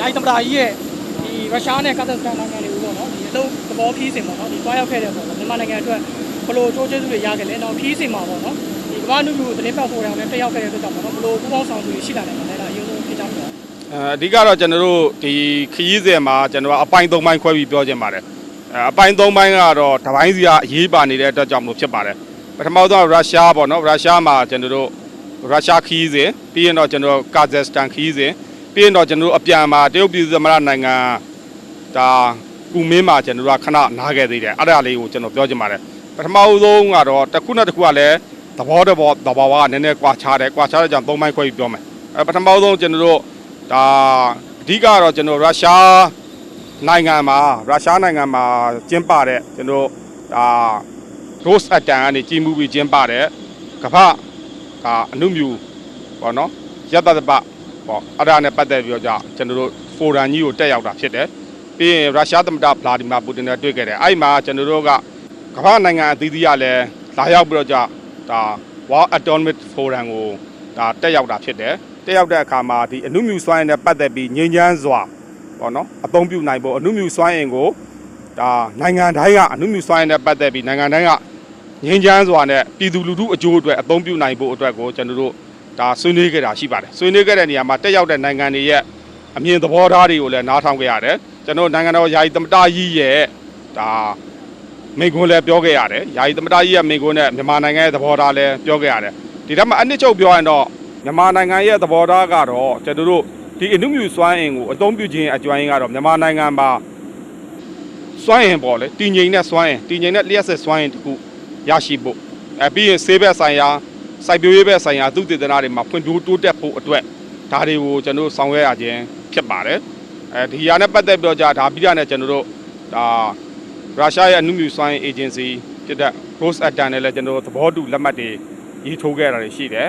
ယာယီသမ္မတကြီးရဲ့ဒီရုရှားနဲ့ကာဇက်စတန်နိုင်ငံတွေကိုပေါ့နော်ဒီအလုံးသဘောခီးစဉ်ပေါ့နော်ဒီတွားရောက်ခဲ့တဲ့ပေါ့နော်မြန်မာနိုင်ငံအတွက်ဘလို့ကြိုးကျေးဇူးတွေရခဲ့လဲနောက်ခီးစဉ်မှာပေါ့နော်ဒီကမ္ဘာနုလူသတင်းပတ်ဖိုရမ်နဲ့တက်ရောက်ခဲ့တဲ့အတွက်ကြောင့်ပေါ့နော်ဘလို့ပူးပေါင်းဆောင်ရွက်မှုတွေရှိလာနိုင်မှာလဲဒါအရင်ဆုံးဖြစ်ကြမှာအဲအဓိကတော့ကျွန်တော်တို့ဒီခရီးစဉ်မှာကျွန်တော်ကအပိုင်း၃ပိုင်းခွဲပြီးပြောချင်ပါတယ်အဲအပိုင်း၃ပိုင်းကတော့တပိုင်းစီကအရေးပါနေတဲ့အတွက်ကြောင့်မလို့ဖြစ်ပါတယ်ပထမဆုံးရုရှားပေါ့နော်ရုရှားမှာကျွန်တော်တို့ရုရှားခရီးစဉ်ပြီးရင်တော့ကျွန်တော်တို့ကာဇက်စတန်ခရီးစဉ် ပြီးရင်တော့ကျွန်တော်တို့အပြန်မှာတရုတ်ပြည်သူ့သမ္မတနိုင်ငံဒါကူမင်းမှာကျွန်တော်တို့ကခဏနားခဲ့သေးတယ်အဲ့ဒါလေးကိုကျွန်တော်ပြောချင်ပါတယ်ပထမဆုံးကတော့တစ်ခုနဲ့တစ်ခုကလည်းသဘောတဘောသဘောကနည်းနည်းကွာခြားတယ်ကွာခြားတဲ့ကြောင့်၃ပိုင်းခွဲပြီးပြောမယ်အဲပထမဆုံးကျွန်တော်တို့ဒါအဓိကတော့ကျွန်တော်ရုရှားနိုင်ငံမှာရုရှားနိုင်ငံမှာကျင်းပတဲ့ကျွန်တော်ဒါ Rose Atom ကနေကြီးမှုပြီးကျင်းပတဲ့ကမ္ဘာဒါအနုမြူပေါ့နော်ရတ္တတပ ပေါ့အဲ့ဒါနဲ့ပတ်သက်ပြီးတော့ကြာကျွန်တော်တို့ဖိုရမ်ကြီးကိုတက်ရောက်တာဖြစ်တယ်ပြီးရင်ရုရှားသမ္မတဗလာဒီမာပူတင်နဲ့တွေ့ခဲ့တယ်အဲ့မှာကျွန်တော်တို့ကကမ္ဘာနိုင်ငံအသီးသီးကလည်းလာရောက်ပြီးတော့ကြာဒါ World Atomic Forum ကိုဒါတက်ရောက်တာဖြစ်တယ်တက်ရောက်တဲ့အခါမှာဒီအနုမြူစွမ်းအင်နဲ့ပတ်သက်ပြီးငြိမ်းချမ်းစွာပေါ့နော်အသုံးပြုနိုင်ဖို့အနုမြူစွမ်းအင်ကိုဒါနိုင်ငံတိုင်းကအနုမြူစွမ်းအင်နဲ့ပတ်သက်ပြီးနိုင်ငံတိုင်းကငြိမ်းချမ်းစွာနဲ့ပြည်သူလူထုအကျိုးအတွက်အသုံးပြုနိုင်ဖို့အတွက်ကိုကျွန်တော်တို့ ဒါဆွေးနွေးခဲ့တာရှိပါတယ်ဆွေးနွေးခဲ့တဲ့နေရာမှာတက်ရောက်တဲ့နိုင်ငံတွေရဲ့အမြင်သဘောထားတွေကိုလည်းနားထောင်ခဲ့ရတယ်ကျွန်တော်နိုင်ငံတော်ယာယီသမ္မတကြီးရဲ့ဒါမိန့်ခွန်းလည်းပြောခဲ့ရတယ်ယာယီသမ္မတကြီးရဲ့မိန့်ခွန်းနဲ့မြန်မာနိုင်ငံရဲ့သဘောထားလည်းပြောခဲ့ရတယ်ဒီထက်မှအနှစ်ချုပ်ပြောရင်တော့မြန်မာနိုင်ငံရဲ့သဘောထားကတော့ကျွန်တော်တို့ဒီအနုမြူစွမ်းအင်ကိုအသုံးပြုခြင်းအကြွိုင်းကတော့မြန်မာနိုင်ငံမှာစွမ်းအင်ပေါ့လေတည်ငြိမ်တဲ့စွမ်းအင်တည်ငြိမ်တဲ့လျှက်စစ်စွမ်းအင်တခုရရှိဖို့အဲပြီးရင်ဆေးဘက်ဆိုင်ရာ စိုက်ပျိုးရေးဘက်ဆိုင်ရာသုတေသနတွေမှာဖွံ့ဖြိုးတိုးတက်ဖို့အတွက်ဒါတွေကိုကျွန်တော်တို့ဆောင်ရွက်ရခြင်းဖြစ်ပါတယ်အဲဒီဟာနဲ့ပတ်သက်ပြီးတော့じゃဒါပြီးတာနဲ့ကျွန်တော်တို့ဒါရုရှားရဲ့အနုမြူစွမ်းအင်အေဂျင်စီဖြစ်တဲ့ Rose Atom နဲ့လည်းကျွန်တော်တို့သဘောတူလက်မှတ်တွေရေးထိုးခဲ့တာတွေရှိတယ်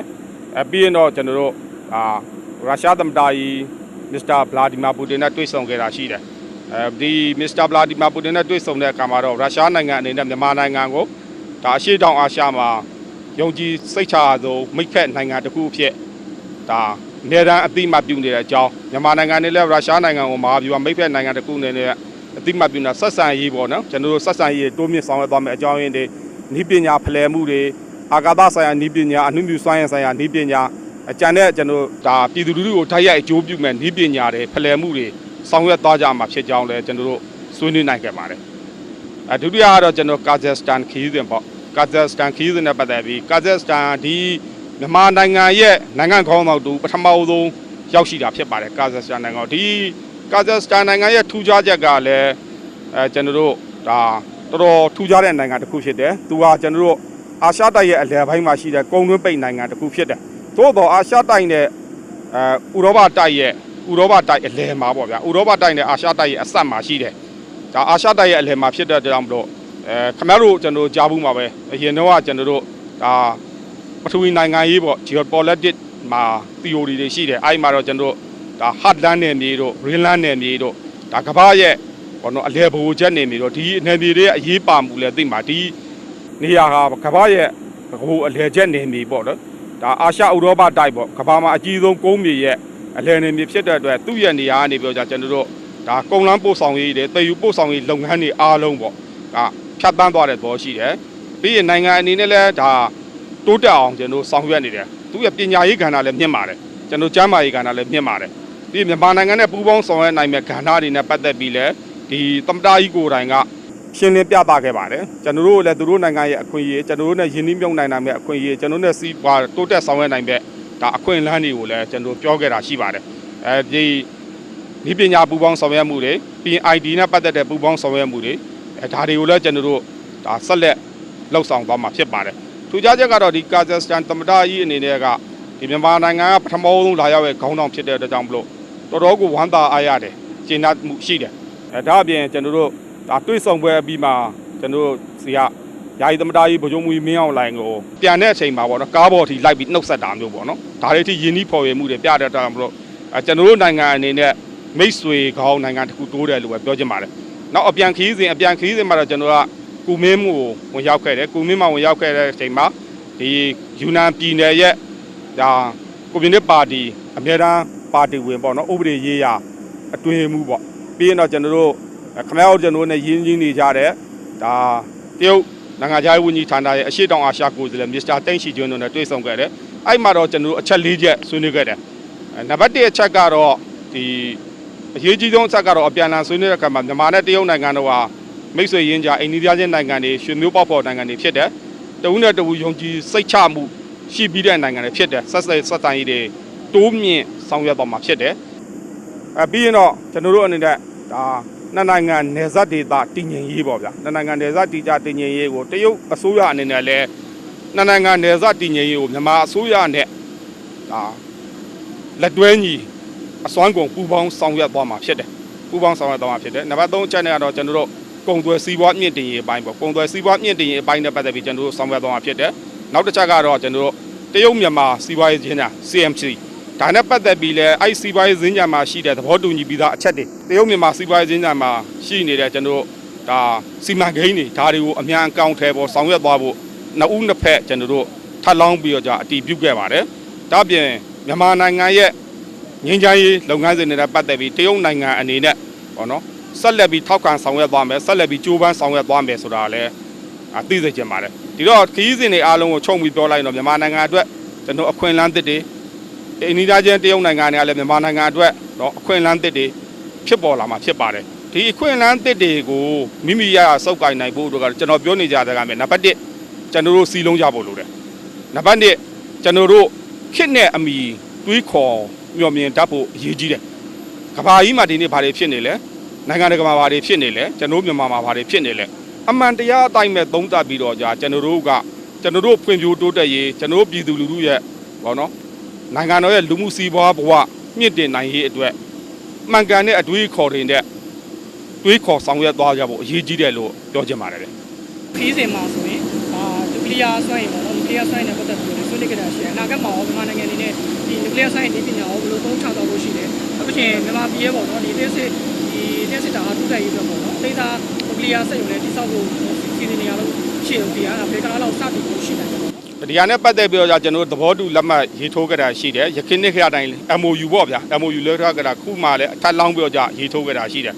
အဲပြီးရင်တော့ကျွန်တော်တို့အာရုရှားသမ္မတကြီးမစ္စတာဗလာဒီမာပူတင်နဲ့တွေ့ဆုံခဲ့တာရှိတယ်အဲဒီမစ္စတာဗလာဒီမာပူတင်နဲ့တွေ့ဆုံတဲ့အခါမှာတော့ရုရှားနိုင်ငံအနေနဲ့မြန်မာနိုင်ငံကိုဒါအရှေ့တောင်အာရှမှာ ယုံကြည်စိတ်ချရဆုံးမိတ်ဖက်နိုင်ငံတစ်ခုအဖြစ်ဒါနေရန်အတိမပြုနေတဲ့အကြောင်းမြန်မာနိုင်ငံနဲ့လည်းရုရှားနိုင်ငံကိုမဟာဗျူဟာမိတ်ဖက်နိုင်ငံတစ်ခုအနေနဲ့အတိမပြုနေတာဆက်ဆံရေးပေါ့နော်ကျွန်တော်တို့ဆက်ဆံရေးတိုးမြင့်ဆောင်ရွက်သွားမယ်အကြောင်းရင်းတွေဤပညာဖလှယ်မှုတွေအာကာသဆိုင်ရာဤပညာအနုမြူစွမ်းရည်ဆိုင်ရာဤပညာအကြံတဲ့ကျွန်တော်ဒါပြည်သူလူထုကိုတိုက်ရိုက်အကျိုးပြုမဲ့ဤပညာတွေဖလှယ်မှုတွေဆောင်ရွက်သွားကြမှာဖြစ်ကြောင်းလည်းကျွန်တော်တို့ဆွေးနွေးနိုင်ခဲ့ပါတယ်အဒုတိယကတော့ကျွန်တော်ကာဇက်စတန်ခီးစဉ်ပေါ့ ကာဇက်စတန်ခီးစဉ်နဲ့ပတ်သက်ပြီးကာဇက်စတန်ဒီမြန်မာနိုင်ငံရဲ့နိုင်ငံခေါင်းဆောင်တူပထမဆုံးရောက်ရှိတာဖြစ်ပါတယ်ကာဇက်စတန်နိုင်ငံဒီကာဇက်စတန်နိုင်ငံရဲ့ထူးခြားချက်ကလည်းအဲကျွန်တော်တို့ဒါတော်တော်ထူးခြားတဲ့နိုင်ငံတစ်ခုဖြစ်တယ်သူဟာကျွန်တော်တို့အာရှတိုက်ရဲ့အလယ်ပိုင်းမှာရှိတဲ့ကုန်းတွင်းပိတ်နိုင်ငံတစ်ခုဖြစ်တယ်။သို့တော့အာရှတိုက်နဲ့အဲဥရောပတိုက်ရဲ့ဥရောပတိုက်အလယ်မှာပေါ့ဗျာ။ဥရောပတိုက်နဲ့အာရှတိုက်ရဲ့အစပ်မှာရှိတယ်။ဒါအာရှတိုက်ရဲ့အလယ်မှာဖြစ်တဲ့ကြောင့်မလို့ အဲခင်ဗျားတို့ကျွန်တော်ကြားဘူးမှာပဲ။အရင်တော့ကကျွန်တော်တို့ဒါပထဝီနိုင်ငံရေးပေါ့ geopolitics မှာ theory တွေရှိတယ်။အဲဒီမှာတော့ကျွန်တော်တို့ဒါ heartland နယ်မြေတို့ greenland နယ်မြေတို့ဒါကမ္ဘာရဲ့ဘောနော်အလယ်ဘိုချက်နယ်မြေတို့ဒီနယ်မြေတွေရဲ့အရေးပါမှုလည်းသိမှာဒီနေရာဟာကမ္ဘာရဲ့ဟိုအလယ်ချက်နေမြေပေါ့နော်ဒါအာရှဥရောပတိုက်ပေါ့ကမ္ဘာမှာအကြီးဆုံးကုန်းမြေရဲ့အလယ်နေမြေဖြစ်တဲ့အတွက်သူ့ရဲ့နေရာကနေပြောကြကျွန်တော်တို့ဒါကုန်းလန်းပို့ဆောင်ရေးတွေတည်ယူပို့ဆောင်ရေးလုပ်ငန်းတွေအားလုံးပေါ့ ဒါဖြတ်တန်းသွားတဲ့သဘောရှိတယ်ပြီးရင်နိုင်ငံအနေနဲ့လည်းဒါတိုးတက်အောင်ကျွန်တော်ဆောင်ရွက်နေတယ်သူ့ရဲ့ပညာရေးကဏ္ဍလည်းမြင့်ပါတယ်ကျွန်တော်ကျမ်းမာရေးကဏ္ဍလည်းမြင့်ပါတယ်ပြီးရင်မြန်မာနိုင်ငံနဲ့ပူးပေါင်းဆောင်ရွက်နိုင်မဲ့ကဏ္ဍတွေနဲ့ပတ်သက်ပြီးလည်းဒီသမ္မတကြီးကိုယ်တိုင်ကရှင်းလင်းပြသခဲ့ပါတယ်ကျွန်တော်တို့လည်းသူတို့နိုင်ငံရဲ့အခွင့်အရေးကျွန်တော်တို့နဲ့ယင်းနှိမ့်မြုံနိုင်နိုင်မဲ့အခွင့်အရေးကျွန်တော်တို့နဲ့စီးပွားတိုးတက်ဆောင်ရွက်နိုင်မဲ့ဒါအခွင့်အလမ်းတွေကိုလည်းကျွန်တော်ပြောခဲ့တာရှိပါတယ်အဲဒီဒီပညာပူပေါင်းဆောင်ရွက်မှုတွေပြီးရင် ID နဲ့ပတ်သက်တဲ့ပူပေါင်းဆောင်ရွက်မှုတွေအဲ ဒါတွေကိုလည်းကျွန်တော်တို့ဒါဆက်လက်လှုပ်ဆောင်သွားမှာဖြစ်ပါတယ်ထူးခြားချက်ကတော့ဒီကာဇက်စတန်သမ္မတကြီးအနေနဲ့ကဒီမြန်မာနိုင်ငံကပထမဆုံးလာရောက်ရဲ့ခေါင်းဆောင်ဖြစ်တဲ့အတွက်ကြောင့်မလို့တော်တော်ကိုဝမ်းသာအားရတယ်ကျဉ်းတ်မှုရှိတယ်အဲဒါအပြင်ကျွန်တော်တို့ဒါတွေ့ဆုံပွဲပြီးမှကျွန်တော်တို့စီကယာယီသမ္မတကြီးဗိုလ်ချုပ်မူကြီးမင်းအောင်လှိုင်ကိုပြန်တဲ့အချိန်မှာပေါ့နော်ကားပေါ်ထိလိုက်ပြီးနှုတ်ဆက်တာမျိုးပေါ့နော်ဒါတွေထိယင်းနှီးဖော်ရမှုတွေပြတဲ့တောင်မလို့အဲကျွန်တော်တို့နိုင်ငံအနေနဲ့မိတ်ဆွေကောင်းနိုင်ငံတစ်ခုတိုးတယ်လို့ပဲပြောချင်ပါတယ် နောက်အပြန်ခီးစဉ်အပြန်ခီးစဉ်မှာတော့ကျွန်တော်ကကူမင်းမှုကိုဝင်ရောက်ခဲ့တယ်ကူမင်းမှာဝင်ရောက်ခဲ့တဲ့အချိန်မှာဒီယူနန်ပြည်နယ်ရဲ့ဒါကွန်မြူနစ်ပါတီအမြဲတမ်းပါတီဝင်ပေါ့နော်ဥပဒေရေးရာအတွင်းမှုပေါ့ပြီးရင်တော့ကျွန်တော်တို့ခမရတို့ကျွန်တော်တို့နဲ့ရင်းရင်းနေကြတဲ့ဒါတရုတ်နိုင်ငံခြားရေးဝန်ကြီးဌာနရဲ့အရှိတောင်အာရှကိုယ်စားလှယ်မစ္စတာတိန့်ရှိကျွန်းတို့နဲ့တွေ့ဆုံခဲ့တယ်အဲ့မှာတော့ကျွန်တော်တို့အချက်၄ချက်ဆွေးနွေးခဲ့တယ်အဲနံပါတ်၁အချက်ကတော့ဒီ အရေးကြီးဆုံးအချက်ကတော့အပြန်အလှန်ဆွေးနွေးတဲ့အခါမှာမြန်မာနဲ့တရုတ်နိုင်ငံတို့ဟာမိတ်ဆွေရင်းကြအိန္ဒိယချင်းနိုင်ငံတွေရွှေမျိုးပေါက်ဖော်နိုင်ငံတွေဖြစ်တယ်တဦးနဲ့တဦးယုံကြည်စိတ်ချမှုရှိပြီးတဲ့နိုင်ငံတွေဖြစ်တယ်ဆက်ဆက်ဆက်တန်ကြီးတွေတိုးမြင့်ဆောင်ရွက်သွားမှာဖြစ်တယ်အဲပြီးရင်တော့ကျွန်တော်တို့အနေနဲ့ဒါနှစ်နိုင်ငံနယ်စပ်ဒေသတည်ငြိမ်ရေးပေါ့ဗျာနှစ်နိုင်ငံနယ်စပ်တည်ကြတည်ငြိမ်ရေးကိုတရုတ်အစိုးရအနေနဲ့လည်းနှစ်နိုင်ငံနယ်စပ်တည်ငြိမ်ရေးကိုမြန်မာအစိုးရနဲ့ဒါလက်တွဲညီ အစွမ်းကုန်ပူးပေါင်းဆောင်ရွက်သွားမှာဖြစ်တယ်ပူးပေါင်းဆောင်ရွက်သွားမှာဖြစ်တယ်နံပါတ်3အချက်နဲ့ကတော့ကျွန်တော်တို့ကုန်သွယ်စီးပွားမြင့်တင်ရေးအပိုင်းပေါ့ကုန်သွယ်စီးပွားမြင့်တင်ရေးအပိုင်းနဲ့ပတ်သက်ပြီးကျွန်တော်တို့ဆောင်ရွက်သွားမှာဖြစ်တယ်နောက်တစ်ချက်ကတော့ကျွန်တော်တို့တရုတ်မြန်မာစီးပွားရေးချင်းညာ CMC ဒါနဲ့ပတ်သက်ပြီးလဲအဲ့စီးပွားရေးဈေးညံမှာရှိတဲ့သဘောတူညီပြီးသားအချက်တွေတရုတ်မြန်မာစီးပွားရေးဈေးညံမှာရှိနေတဲ့ကျွန်တော်တို့ဒါစီမံကိန်းတွေဒါတွေကိုအမြန်အကောင့်ထဲပေါ်ဆောင်ရွက်သွားဖို့နှစ်ဦးနှစ်ဖက်ကျွန်တော်တို့ထပ်လောင်းပြီးတော့じゃအတီးပြုတ်ခဲ့ပါတယ်ဒါ့အပြင်မြန်မာနိုင်ငံရဲ့ ငင်းချမ်းရေးလုပ်ငန်းစဉ်တွေနဲ့ပတ်သက်ပြီးတရုတ်နိုင်ငံအနေနဲ့ပေါ့နော်ဆက်လက်ပြီးထောက်ခံဆောင်ရွက်သွားမယ်ဆက်လက်ပြီးကြိုးပမ်းဆောင်ရွက်သွားမယ်ဆိုတာလည်းအသိစေချင်ပါတယ်ဒီတော့ခရီးစဉ်တွေအားလုံးကိုခြုံပြီးပြောလိုက်တော့မြန်မာနိုင်ငံအတွက်ကျွန်တော်အခွင့်အလမ်းသစ်တွေအိန္ဒိယချင်းတရုတ်နိုင်ငံတွေကလည်းမြန်မာနိုင်ငံအတွက်တော့အခွင့်အလမ်းသစ်တွေဖြစ်ပေါ်လာမှာဖြစ်ပါတယ်ဒီအခွင့်အလမ်းသစ်တွေကိုမိမိရရစောက်ကင်နိုင်ဖို့တို့ကကျွန်တော်ပြောနေကြတဲ့ကမယ်နံပါတ်1ကျွန်တော်တို့စီလုံးကြဖို့လိုတယ်နံပါတ်2ကျွန်တော်တို့ခစ်နဲ့အမီတွေးခေါ် မျှော်မြင်တတ်ဖို့အရေးကြီးတယ်ကဘာကြီးမှာဒီနေ့ဘာတွေဖြစ်နေလဲနိုင်ငံတကာမှာဘာတွေဖြစ်နေလဲကျွန်တော်တို့မြန်မာမှာဘာတွေဖြစ်နေလဲအမှန်တရားအတိုင်းမဲ့သုံးသပ်ပြီးတော့じゃကျွန်တော်တို့ကကျွန်တော်တို့ဖွံ့ဖြိုးတိုးတက်ရေးကျွန်တော်တို့ပြည်သူလူထုရဲ့ဘောနော် နိုင်ငံတော်ရဲ့လူမှုစီးပွားဘဝမြင့်တင်နိုင်ရေးအတွက်မှန်ကန်တဲ့အတွေးအခေါ်တွေနဲ့တွေးခေါ်ဆောင်ရွက်သွားကြဖို့အရေးကြီးတယ်လို့ပြောချင်ပါတယ်လေ ခီးစဉ်မှာဆိုရင်အာနျူကလ িয়ার စွမ်းရည်ပေါ့ nuclear science နဲ့ပတ်သက်ပြီးဆွေးနွေးကြတာရှိတယ်အနာဂတ်မှာရောမြန်မာနိုင်ငံအနေနဲ့ဒီ nuclear science ဒီပညာကိုဘယ်လိုသုံးချသွားဖို့ရှိလဲအခုချိန်မြန်မာပြည်ရဲ့ပေါ့နော်ဒီတက်စစ်ဒီတက်စစ်တာအထူးတက်ရေးအတွက်ပေါ့နော်ဒေတာ nuclear စက်ရုံနဲ့တိစောက်ဖို့စီစဉ်နေရလို့ရှေ့ဦးတရားကဘယ်ကလာလောက်စတင်ဖို့ရှိတယ်ပေါ့နော်ဒီဟာနဲ့ပတ်သက်ပြီးတော့ကျွန်တော်တို့သဘောတူလက်မှတ်ရေးထိုးကြတာရှိတယ်ရခိုင်နှစ်ခရတိုင်း MOU ပေါ့ဗျာ MOU လောက်ထားကြတာခုမှလည်းအထက်လောင်းပြီးတော့ကြရေးထိုးကြတာရှိတယ်